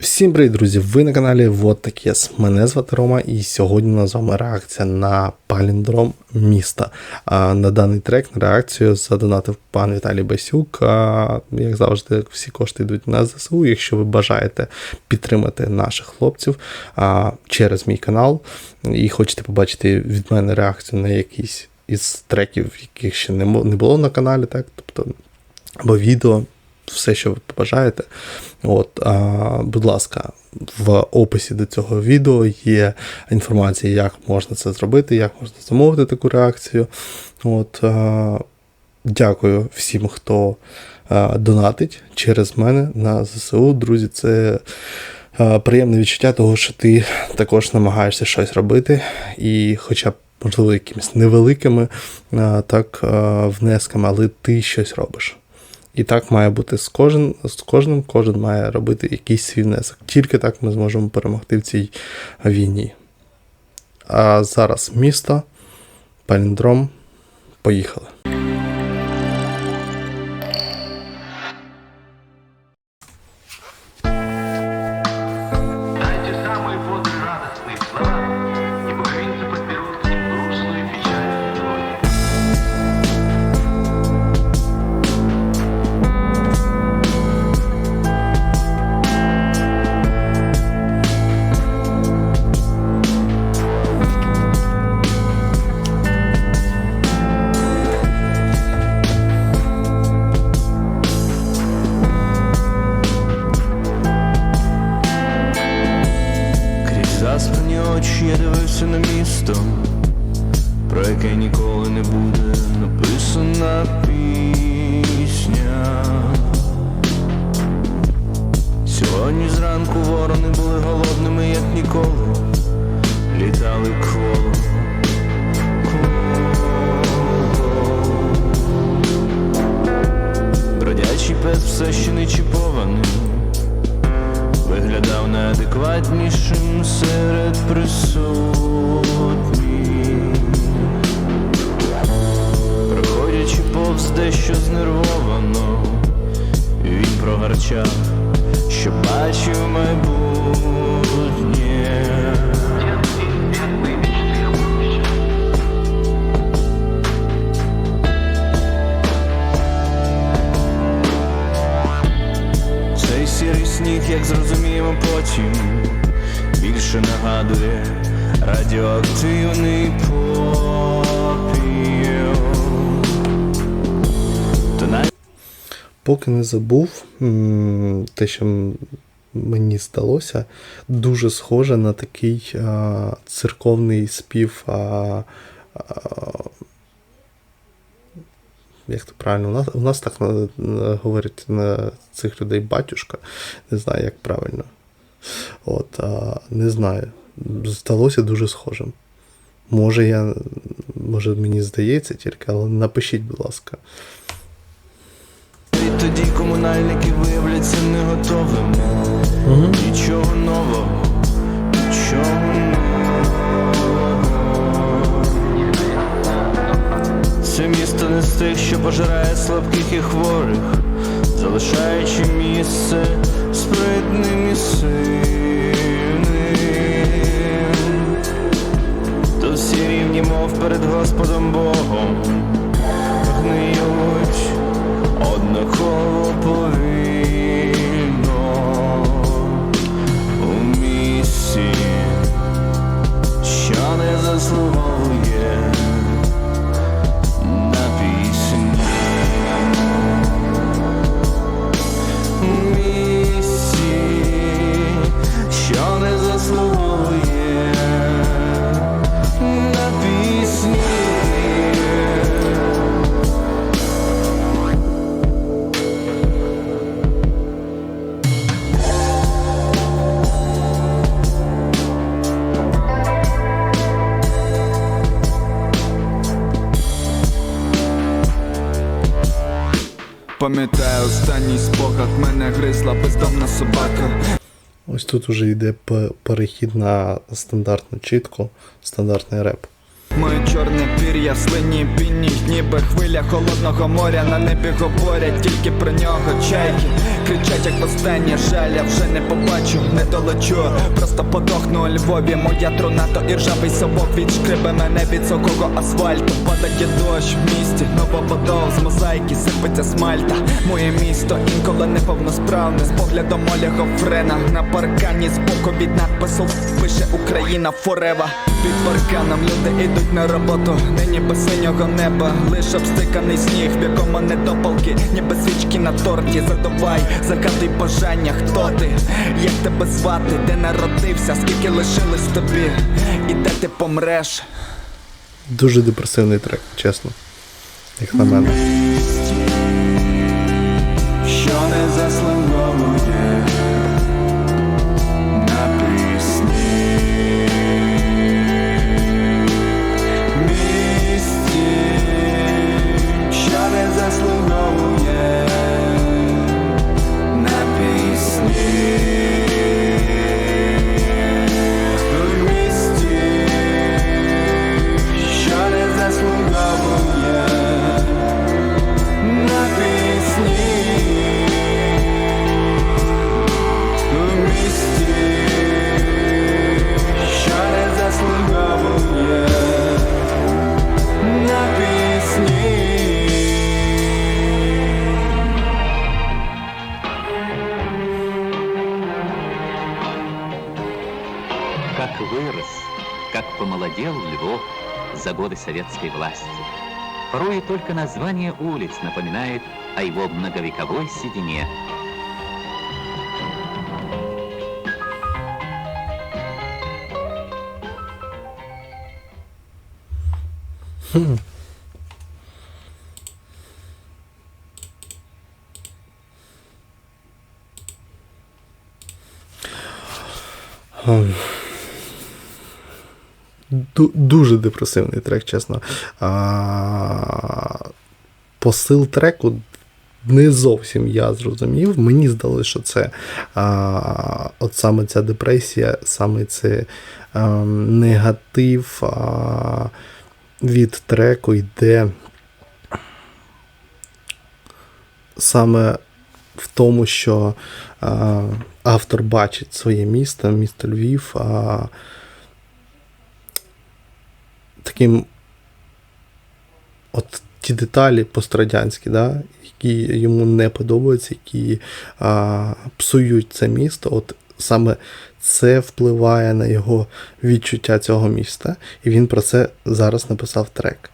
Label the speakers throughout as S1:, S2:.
S1: Всім привіт, друзі! Ви на каналі Вот таке. Мене звати Рома, і сьогодні у нас з вами реакція на паліндром міста. А, на даний трек на реакцію задонатив пан Віталій Басюк. А, як завжди, всі кошти йдуть на ЗСУ. Якщо ви бажаєте підтримати наших хлопців а, через мій канал і хочете побачити від мене реакцію на якийсь із треків, яких ще не було на каналі, так? Тобто або відео, все, що ви побажаєте. От, а, будь ласка, в описі до цього відео є інформація, як можна це зробити, як можна замовити таку реакцію. От, а, дякую всім, хто а, донатить через мене на ЗСУ. Друзі, це приємне відчуття того, що ти також намагаєшся щось робити, і хоча б. Можливо, якимись невеликими так, внесками, але ти щось робиш. І так має бути з, кожен, з кожним, кожен має робити якийсь свій внесок. Тільки так ми зможемо перемогти в цій війні. А зараз місто, паліндром. Поїхали.
S2: Як ніколи, літали кволо. Бродячий пес все ще не чіпований виглядав неадекватнішим серед присутніх. Проходячи повз дещо знервовано, він прогарчав, що бачив майбутнє. Цей сірий сніг, як зрозуміємо потім, більше нагадує радіоактивний попіл.
S1: Поки не забув, те, що мені здалося, дуже схоже на такий а, церковний спів. А, а, як то правильно? У нас, у нас так на- говорять на цих людей батюшка. Не знаю, як правильно. От, а, не знаю. Здалося дуже схожим. Може, я, може, мені здається тільки, але напишіть, будь ласка.
S2: І тоді комунальники виявляться не готовими. Нічого нового, нічого нового. Це місто не з тих, що пожирає слабких і хворих, залишаючи місце спритним і сильним. То всі рівні, мов перед Господом Богом,
S3: Пам'ятаю останній спогад, мене гризла бездомна собака.
S1: Ось тут уже йде перехід на стандартну чітку, стандартний реп.
S3: Моє чорне пір'я в слині пінні, ніби хвиля холодного моря. На небі говорять тільки про нього чайки. Кричать, як востаннє жаль, я вже не побачу не долечу. Просто подохну у Львові, моя труна то іржавий совок. Відшкребе мене від сокого асфальту. Падає дощ в місті, новобудов з мозаїки сипеться смальта. Моє місто інколи неповносправне. З поглядом Оля Гофрена На паркані збоку від надпису Пише Україна форева Під парканом люди йдуть на роботу Нині без синього неба Лиш обстиканий сніг, в якому недопалки Ніби свічки на торті Задувай, загадуй бажання, хто ти? Як тебе звати, де народився, скільки лишилось тобі І де ти помреш?
S1: Дуже депресивний трек, чесно. Як на мене.
S4: За годы советской власти. Порой только название улиц напоминает о его многовековой седине.
S1: Ду- дуже депресивний трек, чесно. А, посил треку не зовсім я зрозумів. Мені здалося, що це а, от саме ця депресія, саме це а, негатив а, від треку йде саме в тому, що а, автор бачить своє місто, місто Львів. А, таким от ті деталі пострадянські, да, які йому не подобаються, які а, псують це місто. От саме це впливає на його відчуття цього міста, і він про це зараз написав трек.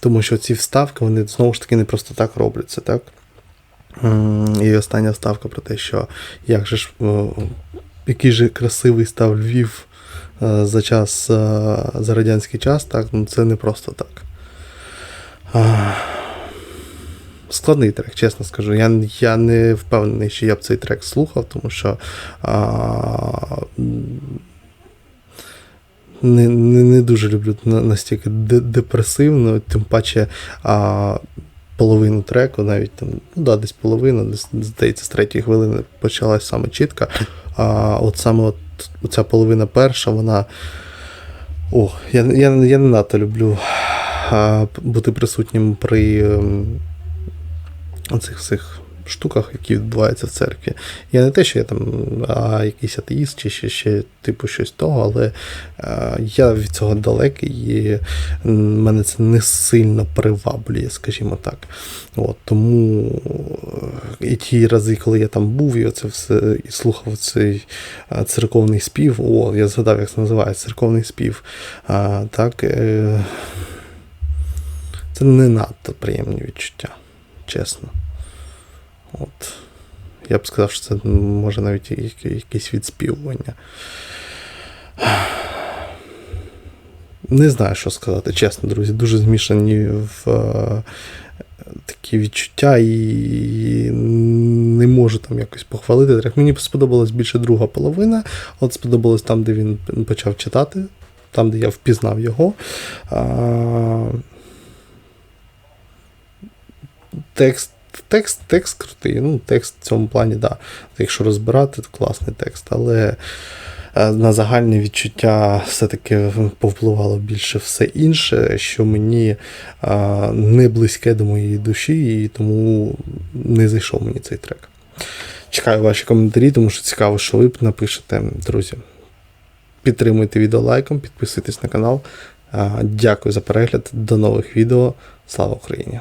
S1: Тому що ці вставки, вони знову ж таки не просто так робляться, так? І остання вставка про те, що як же ж, який же красивий став Львів за час, е, за радянський час, так, ну це не просто так. Складний трек, чесно скажу. Я, я не впевнений, що я б цей трек слухав, тому що а, не, не, не дуже люблю настільки депресивно, тим паче а, половину треку, навіть там, ну да, десь половина, десь, здається, з третьої хвилини почалась саме чітка. А от саме от ця половина перша, вона. О, я, я, я не надто люблю бути присутнім при цих цих. всіх штуках, які відбуваються в церкві. Я не те, що я там а, якийсь атеїст чи ще, ще типу щось того, але а, я від цього далекий і мене це не сильно приваблює, скажімо так. От, тому е, і ті рази, коли я там був, і оце все і слухав цей а, церковний спів, о, я згадав, як це називається, церковний спів. А, так, е, це не надто приємні відчуття, чесно. От. Я б сказав, що це може навіть якесь відспівування. Не знаю, що сказати, чесно, друзі. Дуже змішані в е, такі відчуття і не можу там якось похвалити трек. Мені сподобалась більше друга половина. От сподобалось там, де він почав читати, там, де я впізнав його. А, текст, текст, текст крутий. Ну, текст в цьому плані, да. Якщо розбирати, то класний текст. Але е, на загальне відчуття все-таки повпливало більше все інше, що мені е, не близьке до моєї душі, і тому не зайшов мені цей трек. Чекаю ваші коментарі, тому що цікаво, що ви напишете, друзі. Підтримуйте відео лайком, підписуйтесь на канал. Дякую за перегляд. До нових відео. Слава Україні!